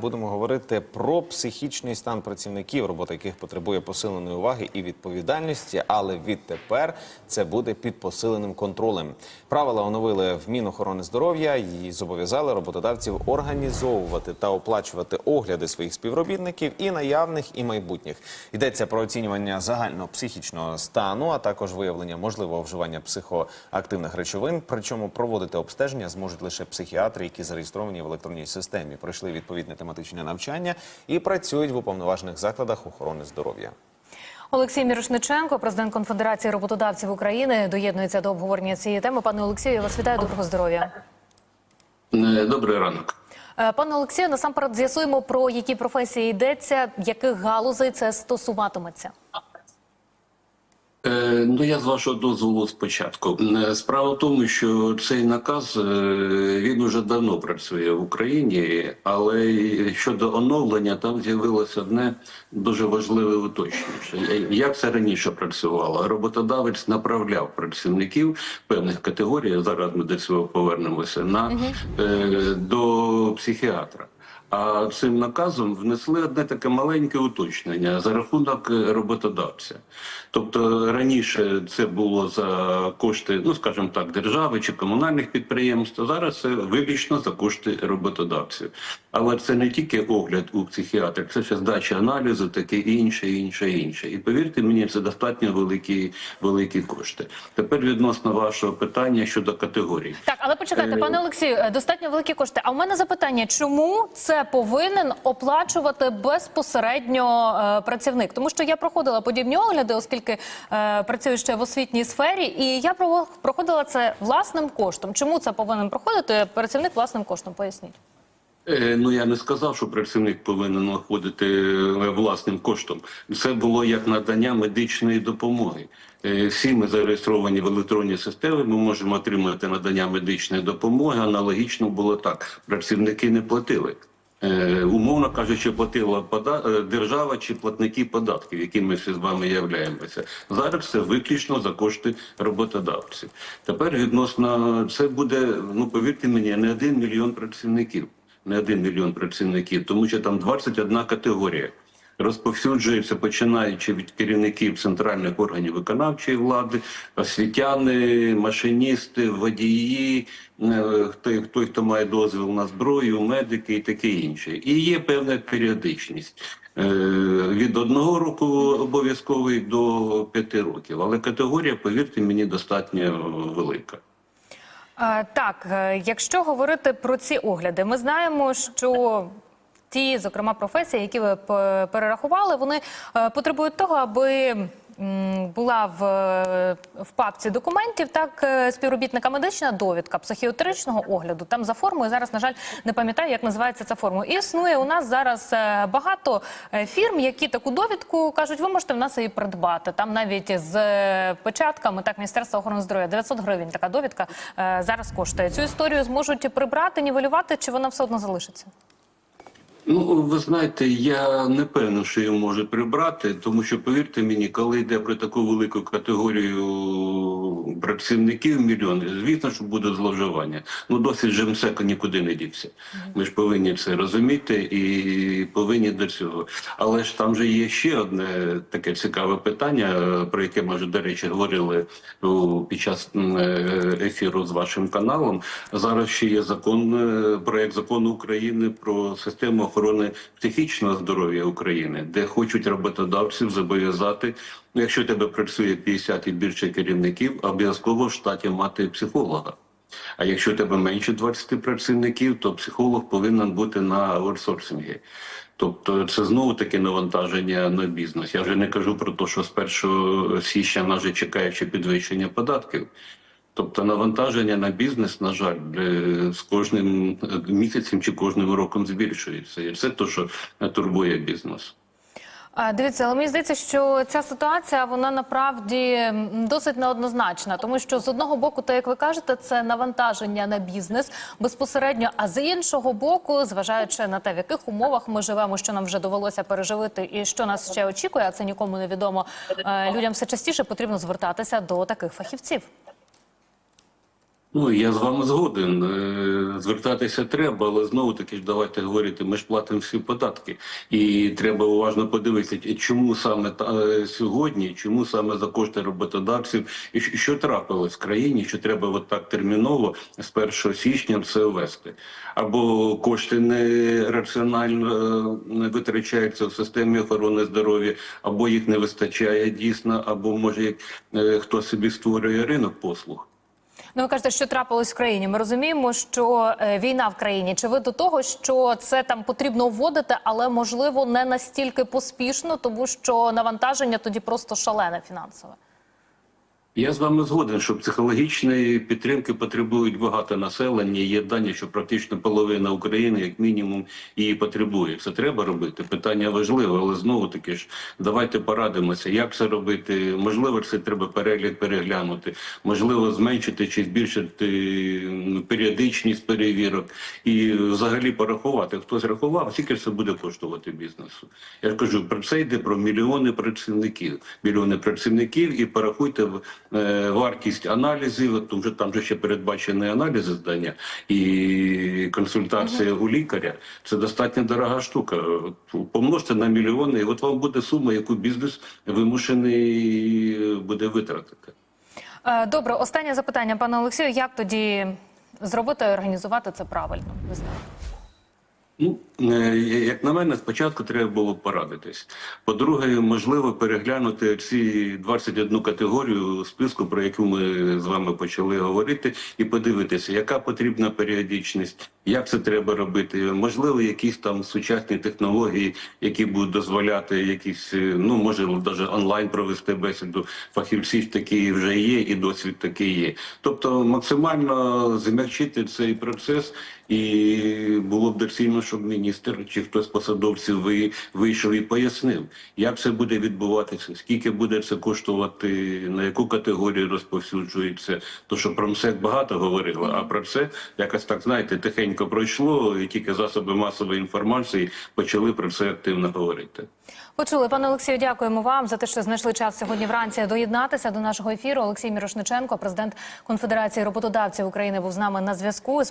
Будемо говорити про психічний стан працівників, робота яких потребує посиленої уваги і відповідальності, але відтепер це буде під посиленим контролем. Правила оновили в Мінохорони здоров'я і зобов'язали роботодавців організовувати та оплачувати огляди своїх співробітників і наявних, і майбутніх. Йдеться про оцінювання загального психічного стану, а також виявлення можливого вживання психоактивних речовин. Причому проводити обстеження зможуть лише психіатри, які зареєстровані в електронній системі, пройшли відповідне тематичне навчання і працюють в уповноважених закладах охорони здоров'я. Олексій Мірошниченко, президент Конфедерації роботодавців України, доєднується до обговорення цієї теми. Пане Олексію, я вас вітаю. Доброго здоров'я. Е, Добрий ранок. Е, Пане Олексію, насамперед з'ясуємо про які професії йдеться, яких галузей це стосуватиметься. Е, Ну, я з вашого дозволу спочатку. Е, Справа в тому, що цей наказ е, він уже давно працює в Україні, але щодо оновлення там з'явилось одне дуже важливе уточнення. Як це раніше працювало? Роботодавець направляв працівників певних категорій. Зараз ми до цього повернемося на е, до психіатра. А цим наказом внесли одне таке маленьке уточнення за рахунок е, роботодавця. Тобто раніше це було за кошти, ну скажімо так, держави чи комунальних підприємств. а Зараз це виключно за кошти роботодавців. Але це не тільки огляд у психіатра, це ще здача аналізу, таке інше, інше, інше. І повірте мені, це достатньо великі, великі кошти. Тепер відносно вашого питання щодо категорій. Так, але почекайте, Е, пане Олексію, е, достатньо великі кошти. А у мене запитання: чому це повинен оплачувати безпосередньо е, працівник? Тому що я проходила подібні огляди, оскільки е, працюю ще в освітній сфері, і я проходила це власним коштом. Чому це повинен проходити працівник власним коштом? Поясніть. Е, Ну я не сказав, що працівник повинен знаходити е, власним коштом. Це було як надання медичної допомоги. Всі ми зареєстровані в електронній системі. Ми можемо отримати надання медичної допомоги. Аналогічно було так. Працівники не платили. Е, Умовно кажучи, платила е, держава чи платники податків, які ми всі з вами являємося. Зараз це виключно за кошти роботодавців. Тепер відносно це буде, ну повірте мені, не один мільйон працівників, не один мільйон працівників, тому що там 21 категорія. Розповсюджується починаючи від керівників центральних органів виконавчої влади, освітяни, машиністи, водії, е, хто хто має дозвіл на зброю, медики і таке інше. І є певна періодичність е, від одного року обов'язкової до п'яти років. Але категорія, повірте мені, достатньо велика. Так, е, якщо говорити про ці огляди, ми знаємо, що ті, зокрема, професії, які ви перерахували, вони е, потребують того, аби. Була в, в папці документів так е, співробітника медична довідка психіатричного огляду. Там за формою зараз, на жаль, не пам'ятаю, як називається ця форма. Існує у нас зараз е, багато фірм, які таку довідку кажуть, ви можете в нас її придбати. Там навіть з печатками, так Міністерства охорони здоров'я 900 гривень. Така довідка зараз коштує. Цю історію зможуть прибрати, нівелювати, чи вона все одно залишиться? Ну, ви знаєте, я не певний, що його можуть прибрати, тому що повірте мені, коли йде про таку велику категорію працівників мільйон, звісно, що буде зловживання. Ну, досить же МСЕКа нікуди не дівся. Ми ж повинні це розуміти і повинні до цього. Але ж там же є ще одне таке цікаве питання, про яке ми вже, до речі, говорили під час е, ефіру з вашим каналом. Зараз ще є закон, е, проект закону України про систему охорони психічного здоров'я України, де хочуть роботодавців зобов'язати, якщо тебе працює 50 і більше керівників, обов'язково в штаті мати психолога. А якщо тебе менше 20 працівників, то психолог повинен бути на аутсорсингі. Тобто це знову таке навантаження на бізнес. Я вже не кажу про те, що з 1 січня нас чекає ще підвищення податків. Тобто навантаження на бізнес, на жаль, е, з кожним місяцем чи кожним роком збільшується. І це те, що турбує бізнес. Дивіться, але мені здається, що ця ситуація вона направді досить неоднозначна, тому що з одного боку, те, як ви кажете, це навантаження на бізнес безпосередньо. А з іншого боку, зважаючи на те, в яких умовах ми живемо, що нам вже довелося переживити, і що нас ще очікує, а це нікому не відомо. е, Людям все частіше потрібно звертатися до таких фахівців. Ну я з вами згоден. Е, Звертатися треба, але знову таки ж давайте говорити. Ми ж платимо всі податки, і треба уважно подивитися, чому саме та- е, сьогодні, чому саме за кошти роботодавців, і що- трапилось в країні, що треба от так терміново з 1 січня все ввести. Або кошти не раціонально е, не витрачаються в системі охорони здоров'я, або їх не вистачає дійсно, або може хто собі створює ринок послуг. Ну, ви кажете, що трапилось в країні. Ми розуміємо, що е, війна в країні. Чи ви до того, що це там потрібно вводити, але можливо не настільки поспішно, тому що навантаження тоді просто шалене фінансове. Я з вами згоден, що психологічної підтримки потребують багато населення. Є дані, що практично половина України, як мінімум, її потребує. Це треба робити. Питання важливе, але знову таки ж давайте порадимося, як це робити. Можливо, це треба перегляд переглянути, можливо, зменшити чи збільшити періодичність перевірок і взагалі порахувати. Хтось рахував, скільки це буде коштувати бізнесу. Я ж кажу, про це йде про мільйони працівників. Мільйони працівників і порахуйте вартість аналізів, тому що там же ще передбачені аналізи здання і консультація у лікаря. Це достатньо дорога штука. Помножте на мільйони, і от вам буде сума, яку бізнес вимушений е, буде витратити. Е, Добре, останнє запитання, пане Олексію. Як тоді зробити і організувати це правильно? Ви знаєте? Ну, е, як на мене, спочатку треба було порадитись. По-друге, можливо, переглянути ці 21 категорію списку, про яку ми з вами почали говорити, і подивитися, яка потрібна періодичність, як це треба робити. Можливо, якісь там сучасні технології, які будуть дозволяти якісь, е, ну може навіть онлайн провести бесіду. Фахівці такі вже є, і досвід такий є. Тобто максимально змягчити цей процес. І було б доцільно, щоб міністр чи хтось посадовців ви, вийшов і пояснив, як це буде відбуватися, скільки буде це коштувати, на яку категорію розповсюджується. То що про МСЕК багато говорили, а про це якось так знаєте, тихенько пройшло, і тільки засоби масової інформації почали про це активно говорити. Почули, пане Олексію, дякуємо вам за те, що знайшли час сьогодні вранці доєднатися до нашого ефіру. Олексій Мірошниченко, президент Конфедерації роботодавців України, був з нами на зв'язку.